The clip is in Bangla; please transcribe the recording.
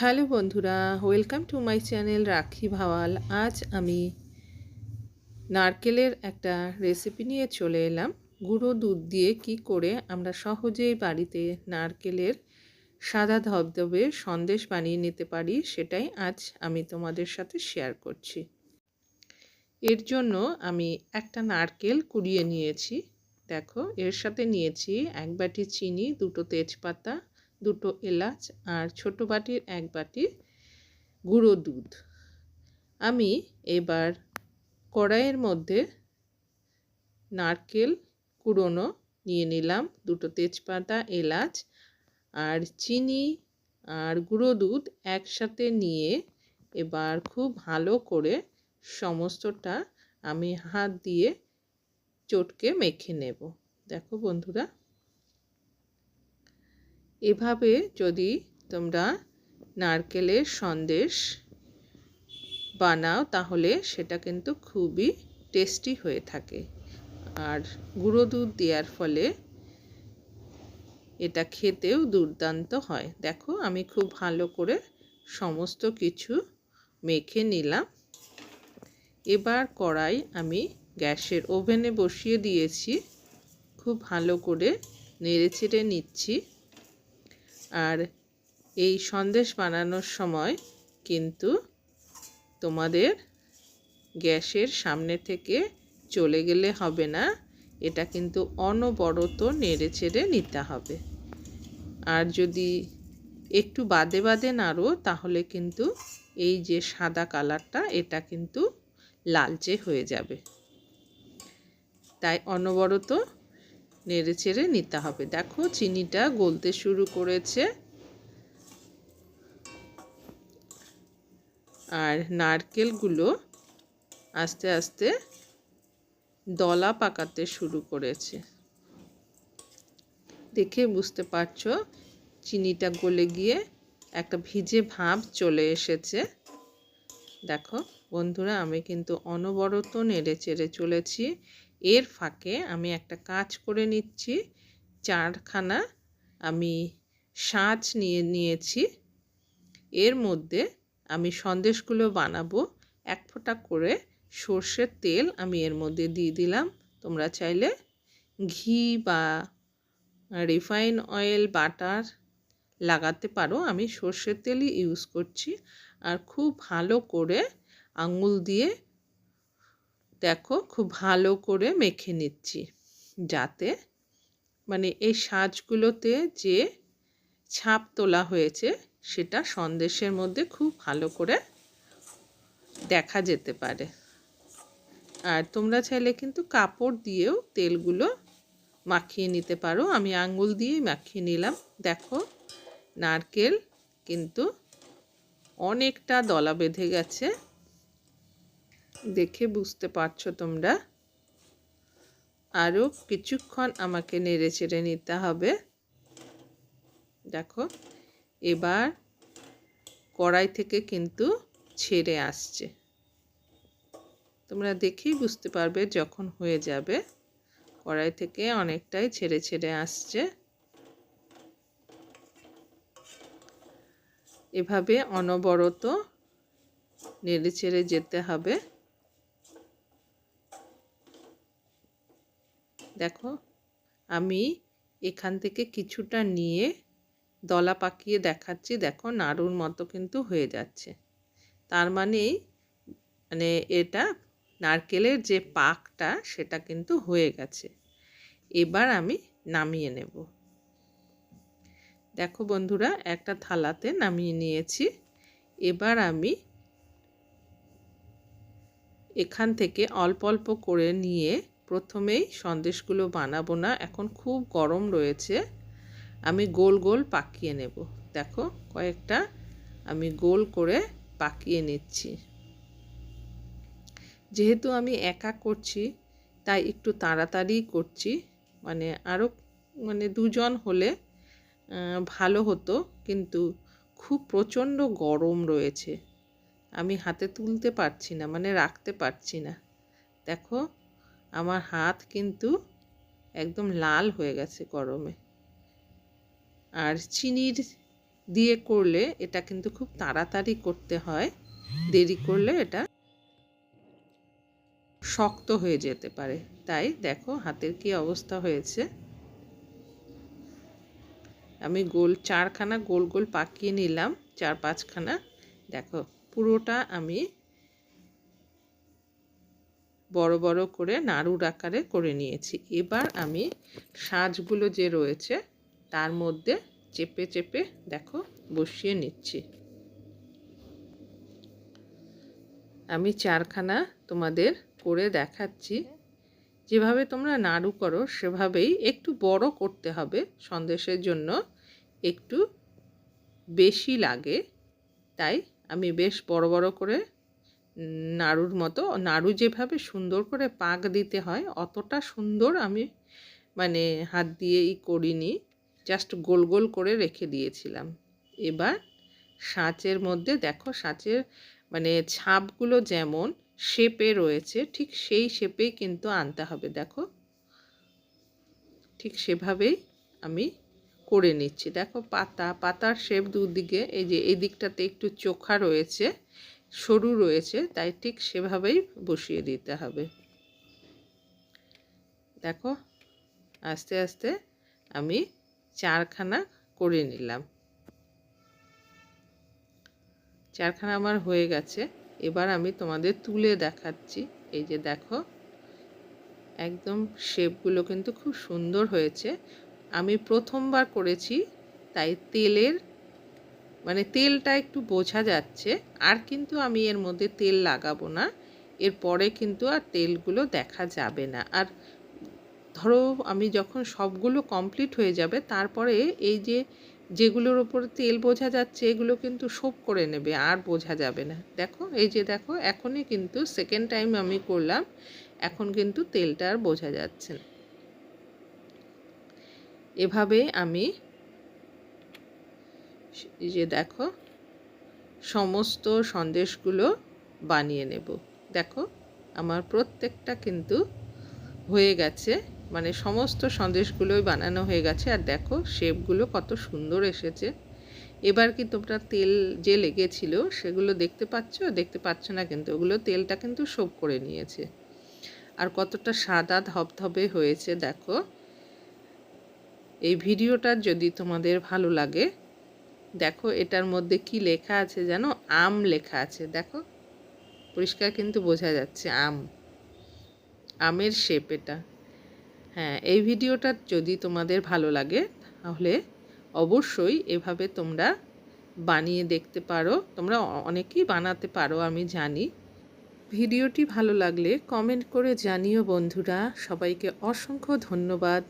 হ্যালো বন্ধুরা, ওয়েলকাম টু মাই চ্যানেল রাখি ভাওয়াল। আজ আমি নারকেলের একটা রেসিপি নিয়ে চলে এলাম। গুঁড়ো দুধ দিয়ে কি করে আমরা সহজেই বাড়িতে নারকেলের সাদা ধবধবে সন্দেশ বানিয়ে নিতে পারি, সেটাই আজ আমি তোমাদের সাথে শেয়ার করছি। এর জন্য আমি একটা নারকেল কুড়িয়ে নিয়েছি। দেখো, এর সাথে নিয়েছি এক বাটি চিনি, দুটো তেজপাতা দুটো এলাচ আর ছোট বাটির এক বাটি গুঁড়ো দুধ। আমি এবার কড়াইয়ের মধ্যে নারকেল কুড়োনো নিয়ে নিলাম, দুটো তেজপাতা, এলাচ আর চিনি আর গুঁড়ো দুধ একসাথে নিয়ে এবার খুব ভালো করে সমস্তটা আমি হাত দিয়ে চটকে মেখে নেব। দেখো বন্ধুরা। এভাবে যদি তোমরা নারকেলের সন্দেশ বানাও, তাহলে সেটা কিন্তু খুবই টেস্টি হয়ে থাকে। আর গুঁড়ো দুধ দেওয়ার ফলে এটা খেতেও দুর্দান্ত হয়। দেখো, আমি খুব ভালো করে সমস্ত কিছু মেখে নিলাম। এবার কড়াই আমি গ্যাসের ওভেনে বসিয়ে দিয়েছি। খুব ভালো করে নেড়ে চেড়ে নিচ্ছি। আর এই সন্দেশ বানানোর সময় কিন্তু তোমাদের গ্যাসের সামনে থেকে চলে গেলে হবে না। এটা কিন্তু অনবরত নেড়ে চেড়ে নিতে হবে। আর যদি একটু বাদে বাদে নাড়ো, তাহলে কিন্তু এই যে সাদা কালারটা, এটা কিন্তু লালচে হয়ে যাবে। তাই অনবরত নেড়ে চেড়ে নিতে হবে। দেখো চিনিটা গলতে শুরু করেছে। আর নারকেলগুলো আস্তে আস্তে দলা পাকাতে শুরু করেছে। দেখে বুঝতে পারছ, চিনিটা গলে গিয়ে একটা ভিজে ভাব চলে এসেছে। দেখো বন্ধুরা, আমি কিন্তু অনবরত নেড়ে চেড়ে চলেছি। এর ফাঁকে আমি একটা কাজ করে নিচ্ছি। চারখানা আমি সাজ নিয়ে নিয়েছি। এর মধ্যে আমি সন্দেশগুলো বানাবো। এক ফোঁটা করে সর্ষের তেল আমি এর মধ্যে দিয়ে দিলাম। তোমরা চাইলে ঘি বা রিফাইন অয়েল, বাটার লাগাতে পারো। আমি সর্ষের তেলই ইউজ করছি। আর খুব ভালো করে আঙুল দিয়ে দেখো খুব ভালো করে মেখে নিচ্ছি। যাতে মানে এই সাজগুলোতে যে ছাপ তোলা হয়েছে, সেটা সন্দেশের মধ্যে খুব ভালো করে দেখা যেতে পারে। আর তোমরা চাইলে কিন্তু কাপড় দিয়েও তেলগুলো মাখিয়ে নিতে পারো। আমি আঙ্গুল দিয়েই মাখিয়ে নিলাম। দেখো নারকেল কিন্তু অনেকটা দলা বেঁধে গেছে। দেখে বুঝতে পারছ তোমরা? আরও কিছুক্ষণ আমাকে নেড়ে চেড়ে নিতে হবে। দেখো, এবার কড়াই থেকে কিন্তু ছেড়ে আসছে। তোমরা দেখেই বুঝতে পারবে যখন হয়ে যাবে। কড়াই থেকে অনেকটাই ছেড়ে ছেড়ে আসছে। এভাবে অনবরত নেড়ে ছেড়ে যেতে হবে। দেখো, আমি এখান থেকে কিছুটা নিয়ে দলা পাকিয়ে দেখাচ্ছি। দেখো, নাড়ুর মতো কিন্তু হয়ে যাচ্ছে। তার মানেই মানে এটা নারকেলের যে পাকটা, সেটা কিন্তু হয়ে গেছে। এবার আমি নামিয়ে নেব। দেখো বন্ধুরা, একটা থালাতে নামিয়ে নিয়েছি। এবার আমি এখান থেকে অল্প অল্প করে নিয়ে প্রথমেই সন্দেশগুলো বানাবো না, এখন খুব গরম রয়েছে। আমি গোল গোল পাকিয়ে নেব। দেখো, কয়েকটা আমি গোল করে পাকিয়ে নিচ্ছি। যেহেতু আমি একা করছি, তাই একটু তাড়াতাড়ি করছি। মানে আরও মানে দুজন হলে ভালো হতো, কিন্তু খুব প্রচণ্ড গরম রয়েছে। আমি হাতে তুলতে পারছি না মানে রাখতে পারছি না। দেখো আমার হাত কিন্তু একদম লাল হয়ে গেছে গরমে। আর চিনির দিয়ে করলে এটা কিন্তু খুব তাড়াতাড়ি করতে হয়। দেরি করলে এটা শক্ত হয়ে যেতে পারে। তাই দেখো হাতের কি অবস্থা হয়েছে। আমি গোল চারখানা গোল গোল পাকিয়ে নিলাম, চার পাঁচখানা। দেখো পুরোটা আমি বড় বড় করে নাড়ুর আকারে করে নিয়েছি। এবার আমি সাজগুলো যে রয়েছে তার মধ্যে চেপে চেপে দেখো বসিয়ে নিচ্ছি। আমি চারখানা তোমাদের করে দেখাচ্ছি। যেভাবে তোমরা নাড়ু করো সেভাবেই একটু বড় করতে হবে। সন্দেশের জন্য একটু বেশি লাগে। তাই আমি বেশ বড় বড় করে নাড়ুর মতো, নাড়ু যেভাবে সুন্দর করে পাক দিতে হয়, অতটা সুন্দর আমি মানে হাত দিয়েই করিনি জাস্ট গোল গোল করে রেখে দিয়েছিলাম। এবার সাঁচের মধ্যে দেখো সাঁচের মানে ছাপগুলো যেমন শেপে রয়েছে, ঠিক সেই শেপেই কিন্তু আনতে হবে, দেখো। ঠিক সেভাবেই আমি করে নিচ্ছি। দেখো পাতা, পাতার শেপ দুদিকে, এই যে এই দিকটাতে একটু চোখা রয়েছে সরু রয়েছে, তাই ঠিক সেভাবেই বসিয়ে দিতে হবে। দেখো, আস্তে আস্তে আমি চারখানা করে নিলাম। চারখানা আমার হয়ে গেছে। এবার আমি তোমাদের তুলে দেখাচ্ছি। এই যে দেখো, একদম শেপগুলো কিন্তু খুব সুন্দর হয়েছে। আমি প্রথমবার করেছি, তাই তেলের মানে তেলটা একটু বোঝা যাচ্ছে, আর কিন্তু আমি এর মধ্যে তেল লাগাবো না। এরপরে কিন্তু আর তেলগুলো দেখা যাবে না। আর ধরো আমি যখন সবগুলো কমপ্লিট হয়ে যাবে, তারপরে এই যে যেগুলোর ওপর তেল বোঝা যাচ্ছে, এগুলো কিন্তু সোপ করে নেবে, আর বোঝা যাবে না। দেখো, এই যে দেখো, এখনই কিন্তু সেকেন্ড টাইম আমি করলাম, এখন কিন্তু তেলটা আর বোঝা যাচ্ছে না। এভাবে আমি এই যে দেখো, সমস্ত সন্দেশগুলো বানিয়ে নেব। দেখো, আমার প্রত্যেকটা কিন্তু হয়ে গেছে মানে সমস্ত সন্দেশগুলোই বানানো হয়ে গেছে। আর দেখো, শেপগুলো কত সুন্দর এসেছে। এবার কি তোমরা তেল যে লেগেছিল, সেগুলো দেখতে পাচ্ছ? দেখতে পাচ্ছ না কিন্তু, ওগুলো তেলটা কিন্তু সোপ করে নিয়েছে। আর কতটা সাদা ধবধবে হয়েছে, দেখো। এই ভিডিওটা যদি তোমাদের ভালো লাগে দেখো এটার মধ্যে কি লেখা আছে জানো? আম লেখা আছে। দেখো, পরিষ্কার কিন্তু বোঝা যাচ্ছে আম। আমের শেপ এটা। হ্যাঁ এই ভিডিওটা যদি তোমাদের ভালো লাগে, তাহলে অবশ্যই এভাবে তোমরা বানিয়ে দেখতে পারো। তোমরা অনেকেই বানাতে পারো, আমি জানি। ভিডিওটি ভালো লাগলে কমেন্ট করে জানিও বন্ধুরা। সবাইকে অসংখ্য ধন্যবাদ।